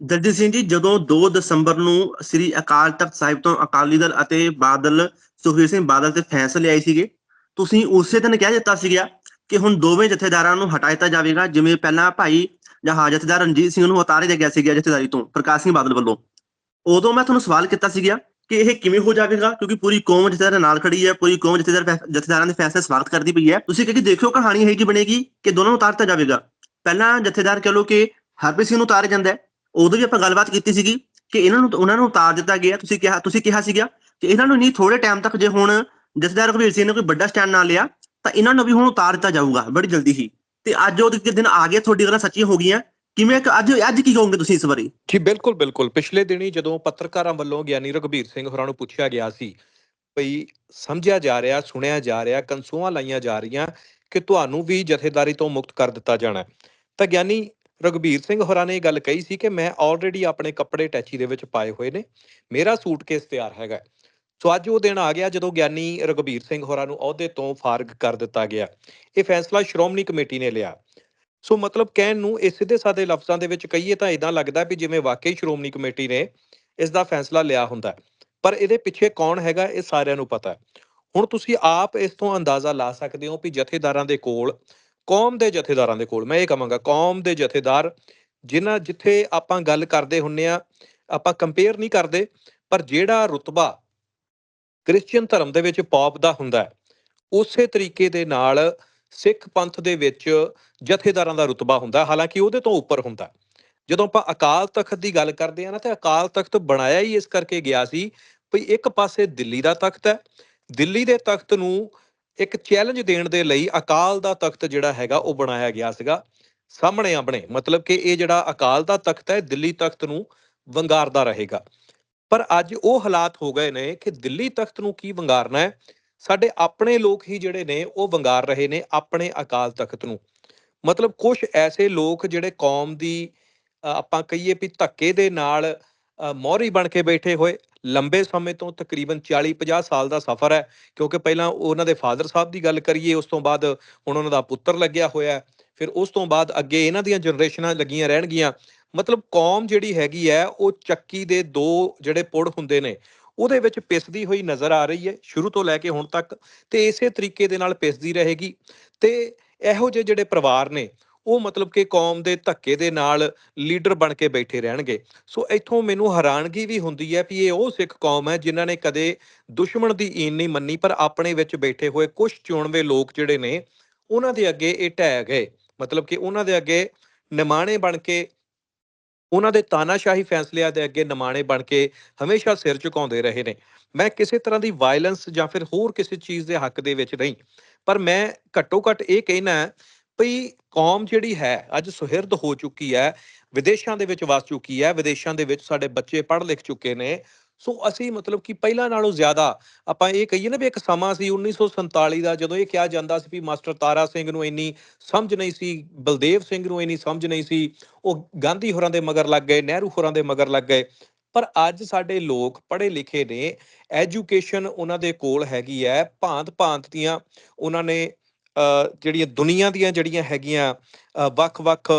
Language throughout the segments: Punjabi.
ਦਲਜੀਤ ਸਿੰਘ ਜੀ, ਜਦੋਂ 2 ਦਸੰਬਰ ਨੂੰ ਸ੍ਰੀ ਅਕਾਲ ਤਖਤ ਸਾਹਿਬ ਤੋਂ ਅਕਾਲੀ ਦਲ ਅਤੇ ਬਾਦਲ ਸੁਖਬੀਰ ਸਿੰਘ ਬਾਦਲ ਤੇ ਫੈਸਲੇ ਆਏ ਸੀਗੇ, ਤੁਸੀਂ ਉਸੇ ਦਿਨ ਕਹਿ ਦਿੱਤਾ ਸੀਗਾ ਕਿ ਹੁਣ ਦੋਵੇਂ ਜਥੇਦਾਰਾਂ ਨੂੰ ਹਟਾ ਦਿੱਤਾ ਜਾਵੇਗਾ, ਜਿਵੇਂ ਪਹਿਲਾਂ ਭਾਈ ਜਾਂ ਜਥੇਦਾਰ ਰਣਜੀਤ ਸਿੰਘ ਨੂੰ ਉਤਾਰੇ ਗਿਆ ਸੀਗਾ ਜਥੇਦਾਰੀ ਤੋਂ, ਪ੍ਰਕਾਸ਼ ਸਿੰਘ ਬਾਦਲ ਵੱਲੋਂ। ਉਦੋਂ ਮੈਂ ਤੁਹਾਨੂੰ ਸਵਾਲ ਕੀਤਾ ਸੀਗਾ ਕਿ ਇਹ ਕਿਵੇਂ ਹੋ ਜਾਵੇਗਾ, ਕਿਉਂਕਿ ਪੂਰੀ ਕੌਮ ਜਥੇਦਾਰ ਨਾਲ ਖੜੀ ਹੈ, ਪੂਰੀ ਕੌਮ ਜਥੇਦਾਰ ਜਥੇਦਾਰਾਂ ਦੇ ਫੈਸਲੇ ਸਵਾਗਤ ਕਰਦੀ ਪਈ ਹੈ। ਤੁਸੀਂ ਕਿਹਾ ਕਿ ਦੇਖਿਓ ਕਹਾਣੀ ਇਹ ਜੀ ਬਣੇਗੀ ਕਿ ਦੋਨਾਂ ਨੂੰ ਉਤਾਰਤਾ ਜਾਵੇਗਾ। ਪਹਿਲਾਂ ਜਥੇਦਾਰ ਕਹ ਲੋ ਕਿ ਹਰਪ੍ਰੀਤ ਸਿੰਘ ਨੂੰ ਉਤਾਰਿਆ ਜਾਂਦਾ ਹੈ ਉਦੋਂ ਵੀ ਆਪਾਂ ਗੱਲਬਾਤ ਕੀਤੀ ਸੀਗੀ ਕਿ ਇਹਨਾਂ ਨੂੰ, ਉਹਨਾਂ ਨੂੰ ਉਤਾਰ ਦਿੱਤਾ ਗਿਆ। ਤੁਸੀਂ ਕਿਹਾ ਤੁਸੀਂ ਕਿਹਾ ਸੀਗਾ ਕਿ ਇਹਨਾਂ ਨੂੰ ਨਹੀਂ ਥੋੜੇ ਟਾਈਮ ਤੱਕ ਜੇ ਹੁਣ ਜਥੇਦਾਰ ਰਘਵੀਰ ਸਿੰਘ ਨੇ ਕੋਈ ਵੱਡਾ ਸਟੈਂਡ ਨਾ ਲਿਆ, ਤਾਂ ਇਹਨਾਂ ਨੂੰ ਵੀ ਹੁਣ ਉਤਾਰ ਦਿੱਤਾ ਜਾਊਗਾ ਬੜੀ ਜਲਦੀ ਹੀ। ਤੇ ਅੱਜ ਉਹ ਦਿਨ ਆ ਗਏ, ਤੁਹਾਡੀ ਗੱਲਾਂ ਸੱਚੀਆਂ ਹੋ ਗਈਆਂ। ਕਿਵੇਂ ਅੱਜ ਅੱਜ ਕੀ ਕਹੋਗੇ ਤੁਸੀਂ ਇਸ ਵਾਰੀ ਜੀ, ਬਿਲਕੁਲ ਬਿਲਕੁਲ। ਪਿਛਲੇ ਦਿਨੀ ਜਦੋਂ ਪੱਤਰਕਾਰਾਂ ਵੱਲੋਂ ਗਿਆਨੀ ਰਘਬੀਰ ਸਿੰਘ ਹੋਰਾਂ ਨੂੰ ਪੁੱਛਿਆ ਗਿਆ ਸੀ ਭਈ ਸਮਝਿਆ ਜਾ ਰਿਹਾ, ਸੁਣਿਆ ਜਾ ਰਿਹਾ ਕੰਸੂਆਂ ਲਾਈਆਂ ਜਾ ਰਹੀਆਂ ਕਿ ਤੁਹਾਨੂੰ ਵੀ ਜਥੇਦਾਰੀ ਤੋਂ ਮੁਕਤ ਕਰ ਦਿੱਤਾ ਜਾਣਾ ਤਾਂ ਗਿਆਨੀ ਰਘਬੀਰ ਸਿੰਘ ਹੋਰਾਂ ਨੇ ਇਹ ਗੱਲ ਕਹੀ ਸੀ ਕਿ ਮੈਂ ਆਲਰੇਡੀ ਆਪਣੇ ਕੱਪੜੇ ਟੈਚੀ ਦੇ ਵਿੱਚ ਪਾਏ ਹੋਏ ਨੇ, ਮੇਰਾ ਸੂਟਕੇਸ ਤਿਆਰ ਹੈਗਾ ਸੋ ਅੱਜ ਉਹ ਦਿਨ ਆ ਗਿਆ ਜਦੋਂ ਗਿਆਨੀ ਰਘਬੀਰ ਸਿੰਘ ਹੋਰਾਂ ਨੂੰ ਅਹੁਦੇ ਤੋਂ ਫਾਰਗ ਕਰ ਦਿੱਤਾ ਗਿਆ। ਇਹ ਫੈਸਲਾ ਸ਼੍ਰੋਮਣੀ ਕਮੇਟੀ ਨੇ ਲਿਆ। ਸੋ ਮਤਲਬ ਕਹਿਣ ਨੂੰ ਇਹ ਸਿੱਧੇ ਸਾਦੇ ਲਫ਼ਜ਼ਾਂ ਦੇ ਵਿੱਚ ਕਹੀਏ ਤਾਂ ਇਦਾਂ ਲੱਗਦਾ ਵੀ ਜਿਵੇਂ ਵਾਕਈ ਸ਼੍ਰੋਮਣੀ ਕਮੇਟੀ ਨੇ ਇਸ ਦਾ ਫੈਸਲਾ ਲਿਆ ਹੁੰਦਾ ਪਰ ਇਹਦੇ ਪਿੱਛੇ ਕੌਣ ਹੈਗਾ ਇਹ ਸਾਰਿਆਂ ਨੂੰ ਪਤਾ ਹੈ। ਹੁਣ ਤੁਸੀਂ ਆਪ ਇਸ ਤੋਂ ਅੰਦਾਜ਼ਾ ਲਾ ਸਕਦੇ ਹੋ ਵੀ ਜਥੇਦਾਰਾਂ ਦੇ ਕੋਲ ਕੌਮ ਦੇ ਜਥੇਦਾਰਾਂ ਦੇ ਕੋਲ, ਮੈਂ ਇਹ ਕਹਾਂਗਾ ਕੌਮ ਦੇ ਜਥੇਦਾਰ ਜਿਨ੍ਹਾਂ ਜਿੱਥੇ ਆਪਾਂ ਗੱਲ ਕਰਦੇ ਹੁੰਨੇ ਆ, ਆਪਾਂ ਕੰਪੇਅਰ ਨਹੀਂ ਕਰਦੇ, ਪਰ ਜਿਹੜਾ ਰੁਤਬਾ ਕ੍ਰਿਸਚੀਅਨ ਧਰਮ ਦੇ ਵਿੱਚ ਪੌਪ ਦਾ ਹੁੰਦਾ ਹੈ, ਉਸੇ ਤਰੀਕੇ ਦੇ ਨਾਲ ਸਿੱਖ ਪੰਥ ਦੇ ਵਿੱਚ ਜਥੇਦਾਰਾਂ ਦਾ ਰੁਤਬਾ ਹੁੰਦਾ, ਹਾਲਾਂਕਿ ਉਹਦੇ ਤੋਂ ਉੱਪਰ ਹੁੰਦਾ ਜਦੋਂ ਆਪਾਂ ਅਕਾਲ ਤਖਤ ਦੀ ਗੱਲ ਕਰਦੇ ਆ ਨਾ, ਤੇ ਅਕਾਲ ਤਖਤ ਬਣਾਇਆ ਹੀ ਇਸ ਕਰਕੇ ਗਿਆ ਸੀ, ਵੀ ਇੱਕ ਪਾਸੇ ਦਿੱਲੀ ਦਾ ਤਖਤ ਹੈ, ਦਿੱਲੀ ਦੇ ਤਖਤ ਨੂੰ ਇੱਕ ਚੈਲੰਜ ਦੇਣ ਦੇ ਲਈ ਅਕਾਲ ਦਾ ਤਖਤ ਜਿਹੜਾ ਹੈਗਾ ਉਹ ਬਣਾਇਆ ਗਿਆ ਸੀਗਾ। ਸਾਹਮਣੇ ਆਪਣੇ ਮਤਲਬ ਕਿ ਇਹ ਜਿਹੜਾ ਅਕਾਲ ਦਾ ਤਖਤ ਹੈ ਦਿੱਲੀ ਤਖਤ ਨੂੰ ਵੰਗਾਰਦਾ ਰਹੇਗਾ। ਪਰ ਅੱਜ ਉਹ ਹਾਲਾਤ ਹੋ ਗਏ ਨੇ ਕਿ ਦਿੱਲੀ ਤਖਤ ਨੂੰ ਕੀ ਵੰਗਾਰਨਾ ਹੈ? ਸਾਡੇ ਆਪਣੇ ਲੋਕ ਹੀ ਜਿਹੜੇ ਨੇ ਉਹ ਵੰਗਾਰ ਰਹੇ ਨੇ ਆਪਣੇ ਅਕਾਲ ਤਖਤ ਨੂੰ। ਮਤਲਬ ਕੁਝ ਐਸੇ ਲੋਕ ਜਿਹੜੇ ਕੌਮ ਦੀ ਆਪਾਂ ਕਹੀਏ ਵੀ ਧੱਕੇ ਦੇ ਨਾਲ ਅ, ਮੋਹਰੀ ਬਣ ਕੇ ਬੈਠੇ ਹੋਏ ਲੰਬੇ ਸਮੇਂ ਤੋਂ ਤਕਰੀਬਨ 40-50 ਸਾਲ ਦਾ ਸਫ਼ਰ ਹੈ, ਕਿਉਂਕਿ ਪਹਿਲਾਂ ਉਹਨਾਂ ਦੇ ਫਾਦਰ ਸਾਹਿਬ ਦੀ ਗੱਲ ਕਰੀਏ, ਉਸ ਤੋਂ ਬਾਅਦ ਹੁਣ ਉਹਨਾਂ ਦਾ ਪੁੱਤਰ ਲੱਗਿਆ ਹੋਇਆ ਹੈ, ਫਿਰ ਉਸ ਤੋਂ ਬਾਅਦ ਅੱਗੇ ਇਹਨਾਂ ਦੀਆਂ ਜਨਰੇਸ਼ਨਾਂ ਲੱਗੀਆਂ ਰਹਿਣਗੀਆਂ। ਮਤਲਬ ਕੌਮ ਜਿਹੜੀ ਹੈਗੀ ਹੈ, ਉਹ ਚੱਕੀ ਦੇ ਦੋ ਜਿਹੜੇ ਪੁੜ ਹੁੰਦੇ ਨੇ, ਉਹਦੇ ਵਿੱਚ ਪਿਸਦੀ ਹੋਈ ਨਜ਼ਰ ਆ ਰਹੀ ਹੈ, ਸ਼ੁਰੂ ਤੋਂ ਲੈ ਕੇ ਹੁਣ ਤੱਕ, ਤੇ ਇਸੇ ਤਰੀਕੇ ਦੇ ਨਾਲ ਪਿਸਦੀ ਰਹੇਗੀ। ਤੇ ਇਹੋ ਜਿਹੇ ਜਿਹੜੇ ਪਰਿਵਾਰ ਨੇ ਉਹ ਮਤਲਬ ਕਿ ਕੌਮ ਦੇ ਧੱਕੇ ਦੇ ਨਾਲ ਲੀਡਰ ਬਣ ਕੇ ਬੈਠੇ ਰਹਿਣਗੇ। ਸੋ ਇੱਥੋਂ ਮੈਨੂੰ ਹੈਰਾਨਗੀ ਵੀ ਹੁੰਦੀ ਹੈ ਵੀ ਇਹ ਉਹ ਸਿੱਖ ਕੌਮ ਹੈ ਜਿਨ੍ਹਾਂ ਨੇ ਕਦੇ ਦੁਸ਼ਮਣ ਦੀ ਈਨ ਨਹੀਂ ਮੰਨੀ, ਪਰ ਆਪਣੇ ਵਿੱਚ ਬੈਠੇ ਹੋਏ ਕੁਝ ਚੁਣਵੇਂ ਲੋਕ ਜਿਹੜੇ ਨੇ, ਉਹਨਾਂ ਦੇ ਅੱਗੇ ਇਹ ਢਹਿ ਗਏ। ਮਤਲਬ ਕਿ ਉਹਨਾਂ ਦੇ ਅੱਗੇ ਨਿਮਾਣੇ ਬਣ ਕੇ, ਉਹਨਾਂ ਦੇ ਤਾਨਾਸ਼ਾਹੀ ਫੈਸਲਿਆਂ ਦੇ ਅੱਗੇ ਨਿਮਾਣੇ ਬਣ ਕੇ ਹਮੇਸ਼ਾ ਸਿਰ ਝੁਕਾਉਂਦੇ ਰਹੇ ਨੇ। ਮੈਂ ਕਿਸੇ ਤਰ੍ਹਾਂ ਦੀ ਵਾਇਲੈਂਸ ਜਾਂ ਫਿਰ ਹੋਰ ਕਿਸੇ ਚੀਜ਼ ਦੇ ਹੱਕ ਦੇ ਵਿੱਚ ਨਹੀਂ, ਪਰ ਮੈਂ ਘੱਟੋ ਘੱਟ ਇਹ ਕਹਿਣਾ ਭਈ ਕੌਮ ਜਿਹੜੀ ਹੈ, ਅੱਜ ਸੁਹਿਰਦ ਹੋ ਚੁੱਕੀ ਹੈ, ਵਿਦੇਸ਼ਾਂ ਦੇ ਵਿੱਚ ਵਸ ਚੁੱਕੀ ਹੈ, ਵਿਦੇਸ਼ਾਂ ਦੇ ਵਿੱਚ ਸਾਡੇ ਬੱਚੇ ਪੜ੍ਹ ਲਿਖ ਚੁੱਕੇ ਨੇ। ਸੋ ਅਸੀਂ ਮਤਲਬ ਕਿ ਪਹਿਲਾਂ ਨਾਲੋਂ ਜ਼ਿਆਦਾ ਆਪਾਂ ਇਹ ਕਹੀਏ ਨਾ ਵੀ ਇੱਕ ਸਮਾਂ ਸੀ 1947 ਦਾ, ਜਦੋਂ ਇਹ ਕਿਹਾ ਜਾਂਦਾ ਸੀ ਵੀ ਮਾਸਟਰ ਤਾਰਾ ਸਿੰਘ ਨੂੰ ਇੰਨੀ ਸਮਝ ਨਹੀਂ ਸੀ, ਬਲਦੇਵ ਸਿੰਘ ਨੂੰ ਇੰਨੀ ਸਮਝ ਨਹੀਂ ਸੀ, ਉਹ ਗਾਂਧੀ ਹੋਰਾਂ ਦੇ ਮਗਰ ਲੱਗ ਗਏ, ਨਹਿਰੂ ਹੋਰਾਂ ਦੇ ਮਗਰ ਲੱਗ ਗਏ। ਪਰ ਅੱਜ ਸਾਡੇ ਲੋਕ ਪੜ੍ਹੇ ਲਿਖੇ ਨੇ, ਐਜੂਕੇਸ਼ਨ ਉਹਨਾਂ ਦੇ ਕੋਲ ਹੈਗੀ ਹੈ ਭਾਂਤ ਭਾਂਤ ਦੀਆਂ ਉਹਨਾਂ ਨੇ ਜਿਹੜੀਆਂ ਦੁਨੀਆ ਦੀਆਂ ਜਿਹੜੀਆਂ ਹੈਗੀਆਂ ਵੱਖ-ਵੱਖ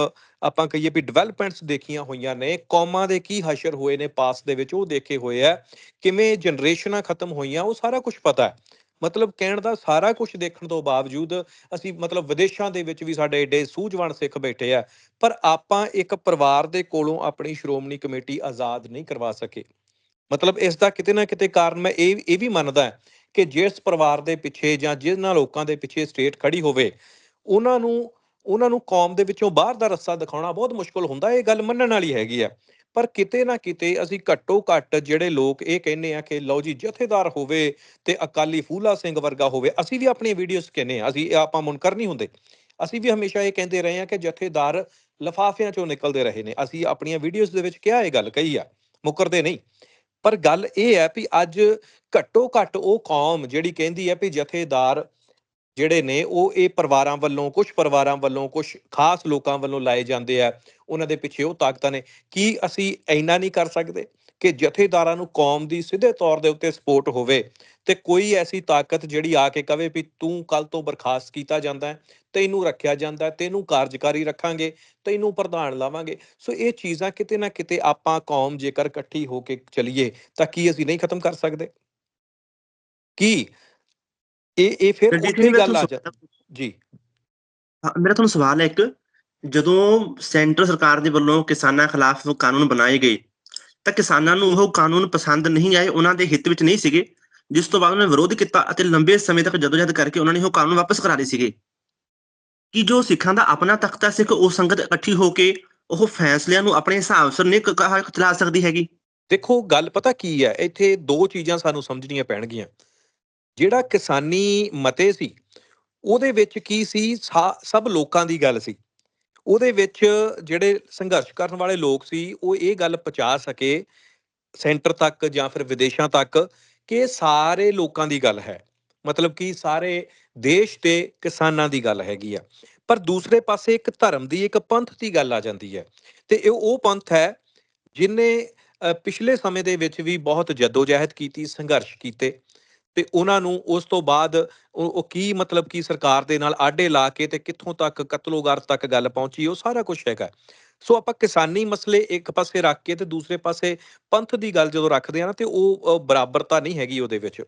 ਆਪਾਂ ਕਹੀਏ ਵੀ ਡਿਵੈਲਪਮੈਂਟਸ ਦੇਖੀਆਂ ਹੋਈਆਂ ਨੇ, ਕੌਮਾਂ ਦੇ ਕੀ ਹਸ਼ਰ ਹੋਏ ਨੇ ਪਾਸ ਦੇ ਵਿੱਚ ਉਹ ਦੇਖੇ ਹੋਏ ਆ, ਕਿਵੇਂ ਜਨਰੇਸ਼ਨਾਂ ਖਤਮ ਹੋਈਆਂ, ਉਹ ਸਾਰਾ ਕੁਝ ਪਤਾ ਹੈ। ਮਤਲਬ ਕਹਿਣ ਦਾ ਸਾਰਾ ਕੁਝ ਦੇਖਣ ਤੋਂ ਬਾਵਜੂਦ ਅਸੀਂ ਮਤਲਬ ਵਿਦੇਸ਼ਾਂ ਦੇ ਵਿੱਚ ਵੀ ਸਾਡੇ ਏਡੇ ਸੂਝਵਾਨ ਸਿੱਖ ਬੈਠੇ ਆ, ਪਰ ਆਪਾਂ ਇੱਕ ਪਰਿਵਾਰ ਦੇ ਕੋਲੋਂ ਆਪਣੀ ਸ਼੍ਰੋਮਣੀ ਕਮੇਟੀ ਆਜ਼ਾਦ ਨਹੀਂ ਕਰਵਾ ਸਕੇ। ਮਤਲਬ ਇਸ ਦਾ ਕਿਤੇ ਨਾ ਕਿਤੇ ਕਾਰਨ ਮੈਂ ਇਹ ਇਹ ਵੀ ਮੰਨਦਾ ਕਿ ਜਿਸ ਪਰਿਵਾਰ ਦੇ ਪਿੱਛੇ ਜਾਂ ਜਿਨ੍ਹਾਂ ਲੋਕਾਂ ਦੇ ਪਿੱਛੇ ਸਟੇਟ ਖੜੀ ਹੋਵੇ, ਉਹਨਾਂ ਨੂੰ ਉਹਨਾਂ ਨੂੰ ਕੌਮ ਦੇ ਵਿੱਚੋਂ ਬਾਹਰ ਦਾ ਰਸਤਾ ਦਿਖਾਉਣਾ ਬਹੁਤ ਮੁਸ਼ਕਲ ਹੁੰਦਾ, ਇਹ ਗੱਲ ਮੰਨਣ ਵਾਲੀ ਹੈਗੀ ਆ। ਪਰ ਕਿਤੇ ਨਾ ਕਿਤੇ ਅਸੀਂ ਘੱਟੋ ਘੱਟ ਜਿਹੜੇ ਲੋਕ ਇਹ ਕਹਿੰਦੇ ਆ ਕਿ ਲਓ ਜੀ ਜਥੇਦਾਰ ਹੋਵੇ ਤੇ ਅਕਾਲੀ ਫੂਲਾ ਸਿੰਘ ਵਰਗਾ ਹੋਵੇ, ਅਸੀਂ ਵੀ ਆਪਣੀ ਵੀਡੀਓਜ਼ ਕਹਿੰਦੇ ਆ, ਅਸੀਂ ਇਹ ਆਪਾਂ ਮੁਨਕਰ ਨਹੀਂ ਹੁੰਦੇ। ਅਸੀਂ ਵੀ ਹਮੇਸ਼ਾ ਇਹ ਕਹਿੰਦੇ ਰਹੇ ਆ ਕਿ ਜਥੇਦਾਰ ਲਫਾਫਿਆਂ ਚੋਂ ਨਿਕਲਦੇ ਰਹੇ ਨੇ। ਅਸੀਂ ਆਪਣੀਆਂ ਵੀਡੀਓਜ਼ ਦੇ ਵਿੱਚ ਕਿਹਾ ਇਹ ਗੱਲ ਕਹੀ ਆ, ਮੁਕਰਦੇ ਨਹੀਂ। ਪਰ ਗੱਲ ਇਹ ਹੈ ਵੀ ਅੱਜ ਘੱਟੋ ਘੱਟ ਉਹ ਕੌਮ ਜਿਹੜੀ ਕਹਿੰਦੀ ਹੈ ਵੀ ਜਥੇਦਾਰ ਜਿਹੜੇ ਨੇ, ਉਹ ਇਹ ਪਰਿਵਾਰਾਂ ਵੱਲੋਂ ਕੁਝ ਪਰਿਵਾਰਾਂ ਵੱਲੋਂ ਕੁਝ ਖਾਸ ਲੋਕਾਂ ਵੱਲੋਂ ਲਾਏ ਜਾਂਦੇ ਆ, ਉਹਨਾਂ ਦੇ ਪਿੱਛੇ ਉਹ ਤਾਕਤਾਂ ਨੇ। ਕੀ ਅਸੀਂ ਇੰਨਾ ਨਹੀਂ ਕਰ ਸਕਦੇ? ਕਿ ਜਥੇਦਾਰਾਂ ਨੂੰ ਕੌਮ ਦੀ ਸਿੱਧੇ ਤੌਰ ਦੇ ਉੱਤੇ ਸਪੋਰਟ ਹੋਵੇ ਤੇ ਕੋਈ ਐਸੀ ਤਾਕਤ ਜਿਹੜੀ ਆ ਕੇ ਕਵੇ ਵੀ ਤੂੰ ਕੱਲ ਤੋਂ ਬਰਖਾਸਤ ਕੀਤਾ ਜਾਂਦਾ ਹੈ ਤੈਨੂੰ ਰੱਖਿਆ ਜਾਂਦਾ ਹੈ ਤੈਨੂੰ ਕਾਰਜਕਾਰੀ ਰੱਖਾਂਗੇ ਤੈਨੂੰ ਪ੍ਰਧਾਨ ਲਾਵਾਂਗੇ। ਸੋ ਇਹ ਚੀਜ਼ਾਂ ਕਿਤੇ ਨਾ ਕਿਤੇ ਆਪਾਂ ਕੌਮ ਜੇਕਰ ਇਕੱਠੀ ਹੋ ਕੇ ਚੱਲੀਏ ਤਾਂ ਕੀ ਅਸੀਂ ਨਹੀਂ ਖਤਮ ਕਰ ਸਕਦੇ? ਕੀ? ਇਹ ਇਹ ਫਿਰ ਉੱਥੇ ਗੱਲ ਆ ਜਾ। ਜੀ ਮੇਰਾ ਤੁਹਾਨੂੰ ਸਵਾਲ ਹੈ ਇੱਕ ਜਦੋਂ ਸੈਂਟਰ ਸਰਕਾਰ ਦੇ ਵੱਲੋਂ ਕਿਸਾਨਾਂ ਖਿਲਾਫ ਕਾਨੂੰਨ ਬਣਾਏ ਗਏ ਤਾਂ ਕਿਸਾਨਾਂ ਨੂੰ ਉਹ ਕਾਨੂੰਨ ਪਸੰਦ ਨਹੀਂ ਆਏ, ਉਹਨਾਂ ਦੇ ਹਿੱਤ ਵਿੱਚ ਨਹੀਂ ਸੀਗੇ। ਜਿਸ ਤੋਂ ਬਾਅਦ ਉਹਨਾਂ ਨੇ ਵਿਰੋਧ ਕੀਤਾ ਅਤੇ ਲੰਬੇ ਸਮੇਂ ਤੱਕ ਜਦੋਜਹਿਦ ਕਰਕੇ ਉਹਨਾਂ ਨੇ ਉਹ ਕਾਨੂੰਨ ਵਾਪਸ ਕਰਾ ਲਏ ਸੀਗੇ। ਕਿ ਜੋ ਸਿੱਖਾਂ ਦਾ ਆਪਣਾ ਤਖਤ ਸਿੱਖ ਉਹ ਸੰਗਤ ਇਕੱਠੀ ਹੋ ਕੇ ਉਹ ਫੈਸਲਿਆਂ ਨੂੰ ਆਪਣੇ ਹਿਸਾਬ ਸਿਰ ਨਹੀਂ ਚਲਾ ਸਕਦੀ ਹੈਗੀ। ਦੇਖੋ, ਗੱਲ ਪਤਾ ਕੀ ਹੈ? ਇੱਥੇ ਦੋ ਚੀਜ਼ਾਂ ਸਾਨੂੰ ਸਮਝਣੀਆਂ ਪੈਣਗੀਆਂ। ਜਿਹੜਾ ਕਿਸਾਨੀ ਮਤੇ ਸੀ, ਉਹਦੇ ਵਿੱਚ ਕੀ ਸੀ? ਸਾ- ਸਭ ਲੋਕਾਂ ਦੀ ਗੱਲ ਸੀ। ਉਹਦੇ ਵਿੱਚ ਜਿਹੜੇ ਸੰਘਰਸ਼ ਕਰਨ ਵਾਲੇ ਲੋਕ ਸੀ, ਉਹ ਇਹ ਗੱਲ ਪਹੁੰਚਾ ਸਕੇ ਸੈਂਟਰ ਤੱਕ ਜਾਂ ਫਿਰ ਵਿਦੇਸ਼ਾਂ ਤੱਕ ਕਿ ਸਾਰੇ ਲੋਕਾਂ ਦੀ ਗੱਲ ਹੈ। ਮਤਲਬ ਕਿ ਸਾਰੇ ਦੇਸ਼ ਦੇ ਕਿਸਾਨਾਂ ਦੀ ਗੱਲ ਹੈਗੀ ਆ। ਪਰ ਦੂਸਰੇ ਪਾਸੇ ਇੱਕ ਧਰਮ ਦੀ, ਇੱਕ ਪੰਥ ਦੀ ਗੱਲ ਆ ਜਾਂਦੀ ਹੈ। ਤੇ ਇਹ ਉਹ ਪੰਥ ਹੈ ਜਿਨੇ ਪਿਛਲੇ ਸਮੇਂ ਦੇ ਵਿੱਚ ਵੀ ਬਹੁਤ ਜਦੋਜਹਿਦ ਕੀਤੀ, ਸੰਘਰਸ਼ ਕੀਤੇ। ਤੇ ਉਹਨਾਂ ਨੂੰ ਉਸ ਤੋਂ ਬਾਅਦ ਉਹ ਕੀ ਮਤਲਬ ਕੀ ਸਰਕਾਰ ਦੇ ਨਾਲ ਆਡੇ ਲਾ ਕੇ ਤੇ ਕਿੱਥੋਂ ਤੱਕ ਕਤਲੋਗਾਰ ਤੱਕ ਗੱਲ ਪਹੁੰਚੀ, ਉਹ ਸਾਰਾ ਕੁਝ ਹੈਗਾ। ਸੋ ਆਪਾਂ ਕਿਸਾਨੀ ਮਸਲੇ ਇੱਕ ਪਾਸੇ ਰੱਖ ਕੇ ਤੇ ਦੂਸਰੇ ਪਾਸੇ ਪੰਥ ਦੀ ਗੱਲ ਜਦੋਂ ਰੱਖਦੇ ਆ ਨਾ ਤੇ ਉਹ ਬਰਾਬਰਤਾ ਨਹੀਂ ਹੈਗੀ ਉਹਦੇ ਵਿੱਚ।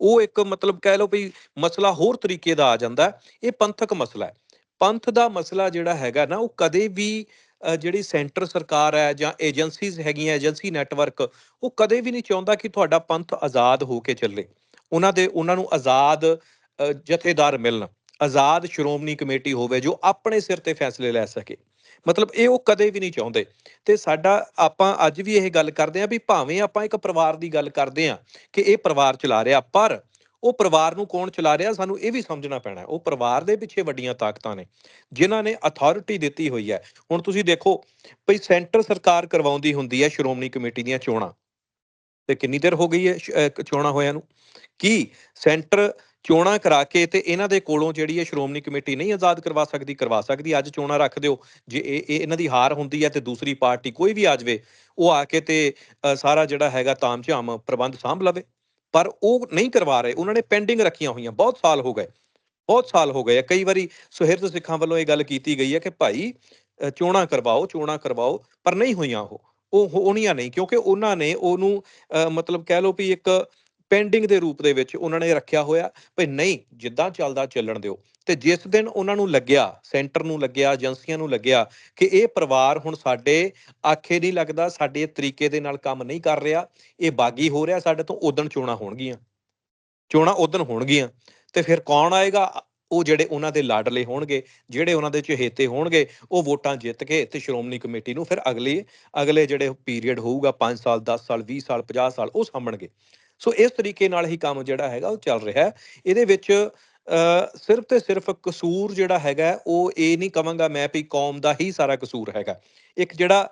ਉਹ ਇੱਕ ਮਤਲਬ ਕਹਿ ਲਓ ਵੀ ਮਸਲਾ ਹੋਰ ਤਰੀਕੇ ਦਾ ਆ ਜਾਂਦਾ ਇਹ ਪੰਥਕ ਮਸਲਾ ਹੈ। ਪੰਥ ਦਾ ਮਸਲਾ ਜਿਹੜਾ ਹੈਗਾ ਨਾ, ਉਹ ਕਦੇ ਵੀ ਜਿਹੜੀ ਸੈਂਟਰ ਸਰਕਾਰ ਹੈ ਜਾਂ ਏਜੰਸੀਜ਼ ਹੈਗੀਆਂ, ਏਜੰਸੀ ਨੈਟਵਰਕ, ਉਹ ਕਦੇ ਵੀ ਨਹੀਂ ਚਾਹੁੰਦਾ ਕਿ ਤੁਹਾਡਾ ਪੰਥ ਆਜ਼ਾਦ ਹੋ ਕੇ ਚੱਲੇ। ਉਹਨਾਂ ਦੇ, ਉਹਨਾਂ ਨੂੰ ਆਜ਼ਾਦ ਜਥੇਦਾਰ ਮਿਲਣ। ਆਜ਼ਾਦ ਸ਼੍ਰੋਮਣੀ ਕਮੇਟੀ ਹੋਵੇ ਜੋ ਆਪਣੇ ਸਿਰ ਤੇ ਫੈਸਲੇ ਲੈ ਸਕੇ। ਮਤਲਬ ਇਹ ਉਹ ਕਦੇ ਵੀ ਨਹੀਂ ਚਾਹੁੰਦੇ। ਤੇ ਸਾਡਾ, ਆਪਾਂ ਅੱਜ ਵੀ ਇਹ ਗੱਲ ਕਰਦੇ ਆ ਵੀ ਭਾਵੇਂ ਆਪਾਂ ਇੱਕ ਪਰਿਵਾਰ ਦੀ ਗੱਲ ਕਰਦੇ ਆ ਕਿ ਇਹ ਪਰਿਵਾਰ ਚਲਾ ਰਿਹਾ, ਪਰ ਉਹ ਪਰਿਵਾਰ ਨੂੰ ਕੌਣ ਚਲਾ ਰਿਹਾ, ਸਾਨੂੰ ਇਹ ਵੀ ਸਮਝਣਾ ਪੈਣਾ। ਉਹ ਪਰਿਵਾਰ ਦੇ ਪਿੱਛੇ ਵੱਡੀਆਂ ਤਾਕਤਾਂ ਨੇ, ਜਿਨ੍ਹਾਂ ਨੇ ਅਥਾਰਟੀ ਦਿੱਤੀ ਹੋਈ ਹੈ। ਹੁਣ ਤੁਸੀਂ ਦੇਖੋ, ਭਈ ਸੈਂਟਰ ਸਰਕਾਰ ਕਰਵਾਉਂਦੀ ਹੁੰਦੀ ਹੈ ਸ਼੍ਰੋਮਣੀ ਕਮੇਟੀ ਦੀਆਂ ਚੋਣਾਂ। ਤੇ ਕਿੰਨੀ ਦੇਰ ਹੋ ਗਈ ਹੈ ਚੋਣਾਂ ਹੋਇਆਂ ਨੂੰ? ਕੀ ਸੈਂਟਰ ਚੋਣਾਂ ਕਰਾ ਕੇ ਤੇ ਇਹਨਾਂ ਦੇ ਕੋਲੋਂ ਜਿਹੜੀ ਹੈ ਸ਼੍ਰੋਮਣੀ ਕਮੇਟੀ ਨਹੀਂ ਆਜ਼ਾਦ ਕਰਵਾ ਸਕਦੀ ਕਰਵਾ ਸਕਦੀ? ਅੱਜ ਚੋਣਾਂ ਰੱਖ ਦਿਓ। ਜੇ ਇਹ ਇਹਨਾਂ ਦੀ ਹਾਰ ਹੁੰਦੀ ਹੈ ਤੇ ਦੂਸਰੀ ਪਾਰਟੀ ਕੋਈ ਵੀ ਆ ਜਾਵੇ, ਉਹ ਆ ਕੇ ਤੇ ਸਾਰਾ ਜਿਹੜਾ ਹੈਗਾ ਤਾਮਝਾਮ ਪ੍ਰਬੰਧ ਸਾਂਭ ਲਵੇ। ਪਰ ਉਹ ਨਹੀਂ ਕਰਵਾ ਰਹੇ। ਉਹਨਾਂ ਨੇ ਪੈਂਡਿੰਗ ਰੱਖੀਆਂ ਹੋਈਆਂ। ਬਹੁਤ ਸਾਲ ਹੋ ਗਏ। ਬਹੁਤ ਸਾਲ ਹੋ ਗਏ ਕਈ ਵਾਰੀ ਸੁਹਿਰਦ ਸਿੱਖਾਂ ਵੱਲੋਂ ਇਹ ਗੱਲ ਕੀਤੀ ਗਈ ਹੈ ਕਿ ਭਾਈ ਚੋਣਾਂ ਕਰਵਾਓ ਚੋਣਾਂ ਕਰਵਾਓ, ਪਰ ਨਹੀਂ ਹੋਈਆਂ ਉਹ। ਉਹ ਹੋਣੀਆਂ ਨਹੀਂ, ਕਿਉਂਕਿ ਉਹਨਾਂ ਨੇ ਉਹਨੂੰ ਮਤਲਬ ਕਹਿ ਲਓ ਵੀ ਇੱਕ ਪੈਂਡਿੰਗ ਦੇ ਰੂਪ ਦੇ ਵਿੱਚ ਉਹਨਾਂ ਨੇ ਰੱਖਿਆ ਹੋਇਆ ਭਈ ਨਹੀਂ, ਜਿੱਦਾਂ ਚੱਲਦਾ ਚੱਲਣ ਦਿਓ। ਤੇ ਜਿਸ ਦਿਨ ਉਹਨਾਂ ਨੂੰ ਲੱਗਿਆ, ਸੈਂਟਰ ਨੂੰ ਲੱਗਿਆ, ਏਜੰਸੀਆਂ ਨੂੰ ਲੱਗਿਆ ਕਿ ਇਹ ਪਰਿਵਾਰ ਹੁਣ ਸਾਡੇ ਆਖੇ ਨਹੀਂ ਲੱਗਦਾ, ਸਾਡੇ ਤਰੀਕੇ ਦੇ ਨਾਲ ਕੰਮ ਨਹੀਂ ਕਰ ਰਿਹਾ, ਇਹ ਬਾਗੀ ਹੋ ਰਿਹਾ, ਸਾਡੇ ਤੋਂ ਉਦਣ ਚੋਣਾਂ ਹੋਣਗੀਆਂ। ਚੋਣਾਂ ਉਦਣ ਹੋਣਗੀਆਂ। ਤੇ ਫਿਰ ਕੌਣ ਆਏਗਾ? ਉਹ ਜਿਹੜੇ ਉਹਨਾਂ ਦੇ ਲਾਡਲੇ ਹੋਣਗੇ, ਜਿਹੜੇ ਉਹਨਾਂ ਦੇ ਚਹੇਤੇ ਹੋਣਗੇ, ਉਹ ਵੋਟਾਂ ਜਿੱਤ ਕੇ ਤੇ ਸ਼੍ਰੋਮਣੀ ਕਮੇਟੀ ਨੂੰ ਫਿਰ ਅਗਲੇ ਅਗਲੇ ਜਿਹੜੇ ਪੀਰੀਅਡ ਹੋਊਗਾ 5 ਸਾਲ 10 ਸਾਲ 20 ਸਾਲ 50 ਸਾਲ, ਉਹ ਸਾਂਭਣਗੇ। ਸੋ ਇਸ ਤਰੀਕੇ ਨਾਲ ਹੀ ਕੰਮ ਜਿਹੜਾ ਹੈਗਾ ਉਹ ਚੱਲ ਰਿਹਾ ਹੈ। ਇਹਦੇ ਵਿੱਚ ਸਿਰਫ ਤੇ ਸਿਰਫ ਕਸੂਰ ਜਿਹੜਾ ਹੈਗਾ, ਉਹ ਇਹ ਨਹੀਂ ਕਵਾਂਗਾ ਮੈਂ ਵੀ ਕੌਮ ਦਾ ਹੀ ਸਾਰਾ ਕਸੂਰ ਹੈਗਾ। ਇੱਕ ਜਿਹੜਾ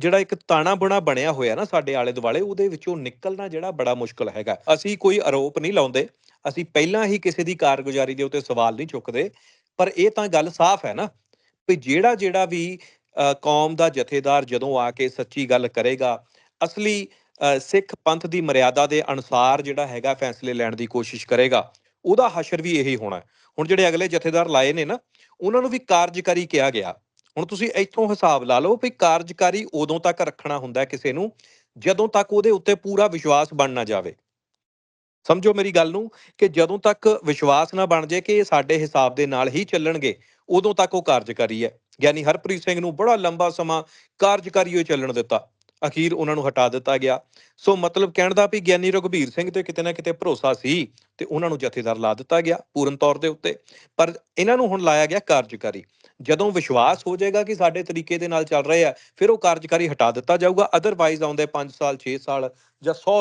ਜਿਹੜਾ ਇੱਕ ਤਾਣਾ ਬੁਣਾ ਬਣਿਆ ਹੋਇਆ ਨਾ ਸਾਡੇ ਆਲੇ ਦੁਆਲੇ ਉਹਦੇ ਵਿੱਚੋਂ ਨਿਕਲਣਾ ਜਿਹੜਾ ਬੜਾ ਮੁਸ਼ਕਲ ਹੈਗਾ। ਅਸੀਂ ਕੋਈ ਆਰੋਪ ਨਹੀਂ ਲਾਉਂਦੇ ਅਸੀਂ ਪਹਿਲਾਂ ਹੀ ਕਿਸੇ ਦੀ ਕਾਰਗੁਜ਼ਾਰੀ ਦੇ ਉੱਤੇ ਸਵਾਲ ਨਹੀਂ ਚੁੱਕਦੇ ਪਰ ਇਹ ਤਾਂ ਗੱਲ ਸਾਫ਼ ਹੈ ਨਾ ਵੀ ਜਿਹੜਾ ਜਿਹੜਾ ਵੀ ਕੌਮ ਦਾ ਜਥੇਦਾਰ ਜਦੋਂ ਆ ਕੇ ਸੱਚੀ ਗੱਲ ਕਰੇਗਾ ਅਸਲੀ ਅ, ਸਿੱਖ ਪੰਥ ਦੀ ਮਰਿਆਦਾ ਦੇ ਅਨੁਸਾਰ ਜਿਹੜਾ ਹੈਗਾ ਫੈਸਲੇ ਲੈਣ ਦੀ ਕੋਸ਼ਿਸ਼ ਕਰੇਗਾ ਉਹਦਾ ਹਸ਼ਰ ਵੀ ਇਹੀ ਹੋਣਾ। ਹੁਣ ਜਿਹੜੇ ਅਗਲੇ ਜਥੇਦਾਰ ਲਾਏ ਨੇ ਨਾ ਉਹਨਾਂ ਨੂੰ ਵੀ ਕਾਰਜਕਾਰੀ ਕਿਹਾ ਗਿਆ। ਹੁਣ ਤੁਸੀਂ ਇੱਥੋਂ ਹਿਸਾਬ ਲਾ ਲਓ ਵੀ ਕਾਰਜਕਾਰੀ ਉਦੋਂ ਤੱਕ ਰੱਖਣਾ ਹੁੰਦਾ ਕਿਸੇ ਨੂੰ, ਜਦੋਂ ਤੱਕ ਉਹਦੇ ਉੱਤੇ ਪੂਰਾ ਵਿਸ਼ਵਾਸ ਬਣ ਨਾ ਜਾਵੇ। ਸਮਝੋ ਮੇਰੀ ਗੱਲ ਨੂੰ ਕਿ ਜਦੋਂ ਤੱਕ ਵਿਸ਼ਵਾਸ ਨਾ ਬਣ ਜਾਏ ਕਿ ਇਹ ਸਾਡੇ ਹਿਸਾਬ ਦੇ ਨਾਲ ਹੀ ਚੱਲਣਗੇ, ਉਦੋਂ ਤੱਕ ਉਹ ਕਾਰਜਕਾਰੀ ਹੈ। ਗਿਆਨੀ ਹਰਪ੍ਰੀਤ ਸਿੰਘ ਨੂੰ ਬੜਾ ਲੰਬਾ ਸਮਾਂ ਕਾਰਜਕਾਰੀ ਹੋਏ ਚੱਲਣ ਦਿੱਤਾ। ਅਖੀਰ ਉਹਨਾਂ ਨੂੰ ਹਟਾ ਦਿੱਤਾ ਗਿਆ। ਸੋ ਮਤਲਬ ਕਹਿਣ ਦਾ ਵੀ ਗਿਆਨੀ ਰਘਬੀਰ ਸਿੰਘ ਤੇ ਕਿਤੇ ਨਾ ਕਿਤੇ ਭਰੋਸਾ ਸੀ ਤੇ ਉਹਨਾਂ ਨੂੰ ਜਥੇਦਾਰ ਲਾ ਦਿੱਤਾ ਗਿਆ ਪੂਰਨ ਤੌਰ ਦੇ ਉੱਤੇ। ਪਰ ਇਹਨਾਂ ਨੂੰ ਹੁਣ ਲਾਇਆ ਗਿਆ ਕਾਰਜਕਾਰੀ। ਜਦੋਂ ਵਿਸ਼ਵਾਸ ਹੋ ਜਾਏਗਾ ਕਿ ਸਾਡੇ ਤਰੀਕੇ ਦੇ ਨਾਲ ਚੱਲ ਰਹੇ ਆ, ਫਿਰ ਉਹ ਕਾਰਜਕਾਰੀ ਹਟਾ ਦਿੱਤਾ ਜਾਊਗਾ। ਅਦਰਵਾਈਜ਼ ਆਉਂਦੇ 5 ਸਾਲ 6 ਸਾਲ ਜਾਂ 100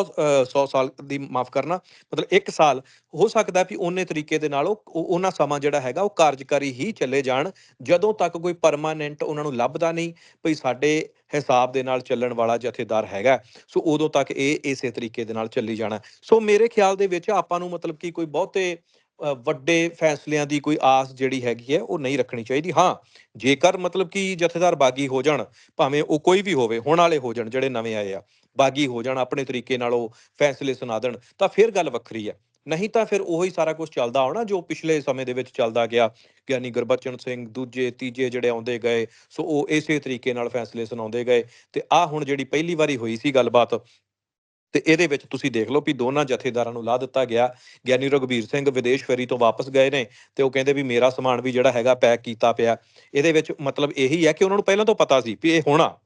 100 ਸਾਲ ਦੀ ਮਾਫ ਕਰਨਾ, ਮਤਲਬ 1 ਸਾਲ ਹੋ ਸਕਦਾ ਵੀ ਉਹਨੇ ਤਰੀਕੇ ਦੇ ਨਾਲ ਉਹ ਉਹਨਾਂ ਸਮਾਂ ਜਿਹੜਾ ਹੈਗਾ ਉਹ ਕਾਰਜਕਾਰੀ ਹੀ ਚੱਲੇ ਜਾਣ। ਜਦੋਂ ਤੱਕ ਕੋਈ ਪਰਮਾਨੈਂਟ ਉਹਨਾਂ ਨੂੰ ਲੱਭਦਾ ਨਹੀਂ, ਭਈ ਸਾਡੇ ਹਿਸਾਬ ਦੇ ਨਾਲ ਚੱਲਣ ਵਾਲਾ ਜਥੇਦਾਰ ਹੈਗਾ। ਸੋ ਉਦੋਂ ਤੱਕ ਇਹ ਇਸੇ ਤਰੀਕੇ ਦੇ ਨਾਲ ਚੱਲੀ ਜਾਣਾ। ਸੋ ਮੇਰੇ ਖਿਆਲ ਦੇ ਵਿੱਚ ਆਪਾਂ ਨੂੰ ਮਤਲਬ ਕਿ ਕੋਈ ਬਹੁਤੇ ਵੱਡੇ ਫੈਸਲਿਆਂ ਦੀ ਕੋਈ ਆਸ ਜਿਹੜੀ ਹੈਗੀ ਹੈ, ਉਹ ਨਹੀਂ ਰੱਖਣੀ ਚਾਹੀਦੀ। ਹਾਂ, ਜੇਕਰ ਮਤਲਬ ਕਿ ਜਥੇਦਾਰ ਬਾਗੀ ਹੋ ਜਾਣ, ਭਾਵੇਂ ਉਹ ਕੋਈ ਵੀ ਹੋਵੇ, ਹੁਣ ਵਾਲੇ ਹੋ ਜਾਣ, ਜਿਹੜੇ ਨਵੇਂ ਆਏ ਆ, ਬਾਗੀ ਹੋ ਜਾਣ, ਆਪਣੇ ਤਰੀਕੇ ਨਾਲ ਉਹ ਫੈਸਲੇ ਸੁਣਾ ਦੇਣ, ਤਾਂ ਫਿਰ ਗੱਲ ਵੱਖਰੀ ਹੈ। ਨਹੀਂ ਤਾਂ ਫਿਰ ਉਹੀ ਸਾਰਾ ਕੁਝ ਚੱਲਦਾ ਹੋਣਾ ਜੋ ਪਿਛਲੇ ਸਮੇਂ ਦੇ ਵਿੱਚ ਚੱਲਦਾ ਗਿਆ। ਗਿਆਨੀ ਗੁਰਬਚਨ ਸਿੰਘ ਦੂਜੇ, ਤੀਜੇ ਜਿਹੜੇ ਆਉਂਦੇ ਗਏ, ਸੋ ਉਹ ਇਸੇ ਤਰੀਕੇ ਨਾਲ ਫੈਸਲੇ ਸੁਣਾਉਂਦੇ ਗਏ ਤੇ ਆ ਹੁਣ ਜਿਹੜੀ ਪਹਿਲੀ ਵਾਰੀ ਹੋਈ ਸੀ ਗੱਲਬਾਤ ਤੇ ਇਹਦੇ ਵਿੱਚ ਤੁਸੀਂ ਦੇਖ ਲਓ ਵੀ ਦੋਨਾਂ ਜਥੇਦਾਰਾਂ ਨੂੰ ਲਾ ਦਿੱਤਾ ਗਿਆ। ਗਿਆਨੀ ਰਘਬੀਰ ਸਿੰਘ ਵਿਦੇਸ਼ ਫੇਰੀ ਤੋਂ ਵਾਪਸ ਗਏ ਨੇ ਤੇ ਉਹ ਕਹਿੰਦੇ ਵੀ ਮੇਰਾ ਸਮਾਨ ਵੀ ਜਿਹੜਾ ਹੈਗਾ ਪੈਕ ਕੀਤਾ ਪਿਆ। ਇਹਦੇ ਵਿੱਚ ਮਤਲਬ ਇਹੀ ਹੈ ਕਿ ਉਹਨਾਂ ਨੂੰ ਪਹਿਲਾਂ ਤੋਂ ਪਤਾ ਸੀ ਵੀ ਇਹ ਹੋਣਾ,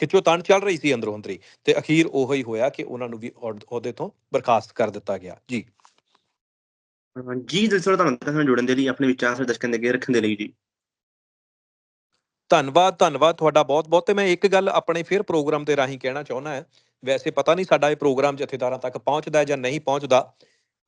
ਖਿੱਚੋ ਤਣ ਚੱਲ ਰਹੀ ਸੀ ਅੰਦਰੋਂ ਅੰਦਰੀ ਤੇ ਅਖੀਰ ਉਹੀ ਹੋਇਆ ਕਿ ਉਹਨਾਂ ਨੂੰ ਵੀ ਅਹੁਦ- ਅਹੁਦੇ ਤੋਂ ਬਰਖਾਸਤ ਕਰ ਦਿੱਤਾ ਗਿਆ। ਜੀ। ਜੀ ਦਿਲਸੋੜਾ ਧੰਨਵਾਦ ਨਾਲ ਜੁੜਨ ਦੇ ਲਈ, ਆਪਣੇ ਵਿਚਾਰ ਸਾਡੇ ਦਰਸ਼ਕਾਂ ਦੇ ਅੱਗੇ ਰੱਖਣ ਦੇ ਲਈ ਜੀ। ਧੰਨਵਾਦ ਧੰਨਵਾਦ ਤੁਹਾਡਾ ਬਹੁਤ ਬਹੁਤ। ਤੇ ਮੈਂ ਇੱਕ ਗੱਲ ਆਪਣੇ ਫਿਰ ਪ੍ਰੋਗਰਾਮ ਦੇ ਰਾਹੀਂ ਕਹਿਣਾ ਚਾਹੁੰਦਾ ਹੈ। ਵੈਸੇ ਪਤਾ ਨਹੀਂ ਸਾਡਾ ਇਹ ਪ੍ਰੋਗਰਾਮ ਜਥੇਦਾਰਾਂ ਤੱਕ ਪਹੁੰਚਦਾ ਹੈ ਜਾਂ ਨਹੀਂ ਪਹੁੰਚਦਾ।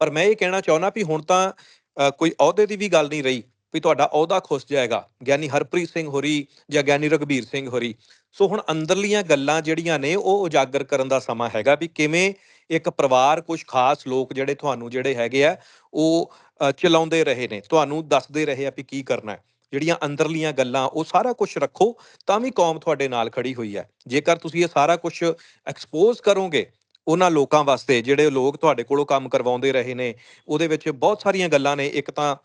ਪਰ ਮੈਂ ਇਹ ਕਹਿਣਾ ਚਾਹੁੰਦਾ ਵੀ ਹੁਣ ਤਾਂ ਕੋਈ ਅਹੁਦੇ ਦੀ ਵੀ ਗੱਲ ਨਹੀਂ ਰਹੀ ਵੀ ਤੁਹਾਡਾ ਅਹੁਦਾ ਖੁੱਸ ਜਾਏਗਾ। ਗਿਆਨੀ ਹਰਪ੍ਰੀਤ ਸਿੰਘ ਹੋਰੀ ਜਾਂ ਗਿਆਨੀ ਰਘਬੀਰ ਸਿੰਘ ਹੋਰੀ। ਸੋ ਹੁਣ ਅੰਦਰਲੀਆਂ ਗੱਲਾਂ ਜਿਹੜੀਆਂ ਨੇ, ਉਹ ਉਜਾਗਰ ਕਰਨ ਦਾ ਸਮਾਂ ਹੈਗਾ ਵੀ ਕਿਵੇਂ ਇੱਕ ਪਰਿਵਾਰ ਕੁਝ ਖਾਸ ਲੋਕ ਜਿਹੜੇ ਤੁਹਾਨੂੰ ਜਿਹੜੇ ਹੈਗੇ ਆ, ਉਹ ਚਲਾਉਂਦੇ ਰਹੇ ਨੇ, ਤੁਹਾਨੂੰ ਦੱਸਦੇ ਰਹੇ ਆ ਵੀ ਕੀ ਕਰਨਾ ਹੈ। ਜਿਹੜੀਆਂ ਅੰਦਰਲੀਆਂ ਗੱਲਾਂ, ਉਹ ਸਾਰਾ ਕੁਝ ਰੱਖੋ, ਤਾਂ ਵੀ ਕੌਮ ਤੁਹਾਡੇ ਨਾਲ ਖੜੀ ਹੋਈ ਹੈ। ਜੇਕਰ ਤੁਸੀਂ ਇਹ ਸਾਰਾ ਕੁਝ ਐਕਸਪੋਜ਼ ਕਰੋਗੇ, ਉਹਨਾਂ ਲੋਕਾਂ ਵਾਸਤੇ, ਜਿਹੜੇ ਲੋਕ ਤੁਹਾਡੇ ਕੋਲੋਂ ਕੰਮ ਕਰਵਾਉਂਦੇ ਰਹੇ ਨੇ, ਉਹਦੇ ਵਿੱਚ ਬਹੁਤ ਸਾਰੀਆਂ ਗੱਲਾਂ ਨੇ। ਇੱਕ ਤਾਂ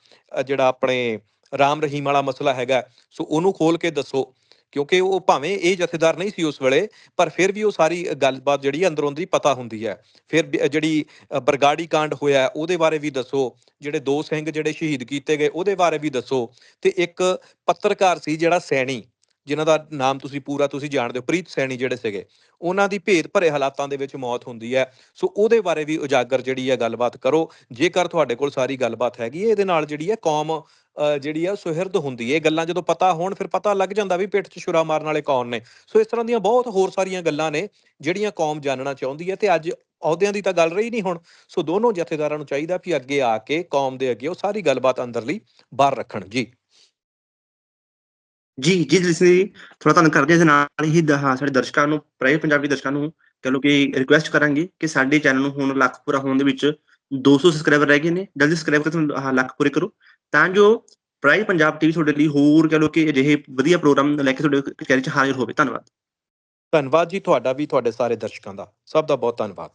ਜਿਹੜਾ ਆਪਣੇ ਰਾਮ ਰਹੀਮ ਵਾਲਾ ਮਸਲਾ ਹੈਗਾ, ਸੋ ਉਹਨੂੰ ਖੋਲ ਕੇ ਦੱਸੋ। ਕਿਉਂਕਿ ਉਹ ਭਾਵੇਂ ਇਹ ਜਥੇਦਾਰ ਨਹੀਂ ਸੀ ਉਸ ਵੇਲੇ, ਪਰ ਫਿਰ ਵੀ ਉਹ ਸਾਰੀ ਗੱਲਬਾਤ ਜਿਹੜੀ ਅੰਦਰੋਂ ਦੀ ਪਤਾ ਹੁੰਦੀ ਹੈ। ਫਿਰ ਜਿਹੜੀ ਬਰਗਾੜੀ ਕਾਂਡ ਹੋਇਆ, ਉਹਦੇ ਬਾਰੇ ਵੀ ਦੱਸੋ। ਜਿਹੜੇ ਦੋ ਸਿੰਘ ਜਿਹੜੇ ਸ਼ਹੀਦ ਕੀਤੇ ਗਏ, ਉਹਦੇ ਬਾਰੇ ਵੀ ਦੱਸੋ। ਤੇ ਇੱਕ ਪੱਤਰਕਾਰ ਸੀ ਜਿਹੜਾ ਸੈਣੀ। ਜਿਨ੍ਹਾਂ ਦਾ ਨਾਮ ਤੁਸੀਂ ਪੂਰਾ ਤੁਸੀਂ ਜਾਣਦੇ ਹੋ, ਪ੍ਰੀਤ ਸੈਣੀ ਜਿਹੜੇ ਸੀਗੇ, ਉਹਨਾਂ ਦੀ ਭੇਦ ਭਰੇ ਹਾਲਾਤਾਂ ਦੇ ਵਿੱਚ ਮੌਤ ਹੁੰਦੀ ਹੈ। ਸੋ ਉਹਦੇ ਬਾਰੇ ਵੀ ਉਜਾਗਰ ਜਿਹੜੀ ਹੈ ਗੱਲਬਾਤ ਕਰੋ। ਜੇਕਰ ਤੁਹਾਡੇ ਕੋਲ ਸਾਰੀ ਗੱਲਬਾਤ ਹੈਗੀ ਹੈ, ਇਹਦੇ ਨਾਲ ਜਿਹੜੀ ਹੈ ਕੌਮ ਜਿਹੜੀ ਆ ਸੁਹਿਰਦ ਹੁੰਦੀ ਹੈ। ਇਹ ਗੱਲਾਂ ਜਦੋਂ ਪਤਾ ਹੋਣ, ਫਿਰ ਪਤਾ ਲੱਗ ਜਾਂਦਾ ਵੀ ਪਿੱਠ 'ਚ ਛੁਰਾ ਮਾਰਨ ਵਾਲੇ ਕੌਣ ਨੇ। ਸੋ ਇਸ ਤਰ੍ਹਾਂ ਦੀਆਂ ਬਹੁਤ ਹੋਰ ਸਾਰੀਆਂ ਗੱਲਾਂ ਨੇ, ਜਿਹੜੀਆਂ ਕੌਮ ਜਾਣਨਾ ਚਾਹੁੰਦੀ ਹੈ ਤੇ ਅੱਜ ਅਹੁਦਿਆਂ ਦੀ ਤਾਂ ਗੱਲ ਰਹੀ ਨਹੀਂ ਹੁਣ। ਸੋ ਦੋਨੋਂ ਜਥੇਦਾਰਾਂ ਨੂੰ ਚਾਹੀਦਾ ਵੀ ਅੱਗੇ ਆ ਕੇ ਕੌਮ ਦੇ ਅੱਗੇ ਉਹ ਸਾਰੀ ਗੱਲਬਾਤ ਅੰਦਰਲੀ ਬਾਹਰ ਰੱਖਣ। ਜੀ। ਜੀ ਜੀ ਦਿਲਸੀ ਥੋੜਾ ਤੁਹਾਨੂੰ ਕਰਦੇ ਇਸ ਨਾਲ ਹੀ ਦ- ਹਾਂ, ਸਾਡੇ ਦਰਸ਼ਕਾਂ ਨੂੰ ਪ੍ਰਾਈ ਪੰਜਾਬੀ ਦਰਸ਼ਕਾਂ ਨੂੰ ਕਹ ਲਓ ਕਿ ਰਿਕੁਐਸਟ ਕਰਾਂਗੇ ਕਿ ਸਾਡੇ ਚੈਨਲ ਨੂੰ ਹੁਣ ਲੱਖ ਪੂਰਾ ਹੋਣ ਦੇ ਵਿੱਚ 200 ਸਬਸਕ੍ਰਾਈਬਰ ਰਹਿ ਗਏ ਨੇ ਜਲਦੀ ਸਬਸਕ੍ਰਾਈਬ ਕਰਕੇ ਤੁਹਾਨੂੰ ਲੱਖ ਪੂਰੇ ਕਰੋ। ਤਾਂ ਜੋ ਪ੍ਰਾਈਮ ਪੰਜਾਬ ਟੀਵੀ ਤੁਹਾਡੇ ਲਈ ਹੋਰ ਕਹ ਲਓ ਕਿ ਅਜਿਹੇ ਵਧੀਆ ਪ੍ਰੋਗਰਾਮ ਲੈ ਕੇ ਤੁਹਾਡੇ ਕਚਹਿਰੀ 'ਚ ਹਾਜ਼ਰ ਹੋਵੇ। ਧੰਨਵਾਦ। ਧੰਨਵਾਦ ਜੀ ਤੁਹਾਡਾ ਵੀ ਤੁਹਾਡੇ ਸਾਰੇ ਦਰਸ਼ਕਾਂ ਦਾ। ਸਭ ਦਾ ਬਹੁਤ ਧੰਨਵਾਦ।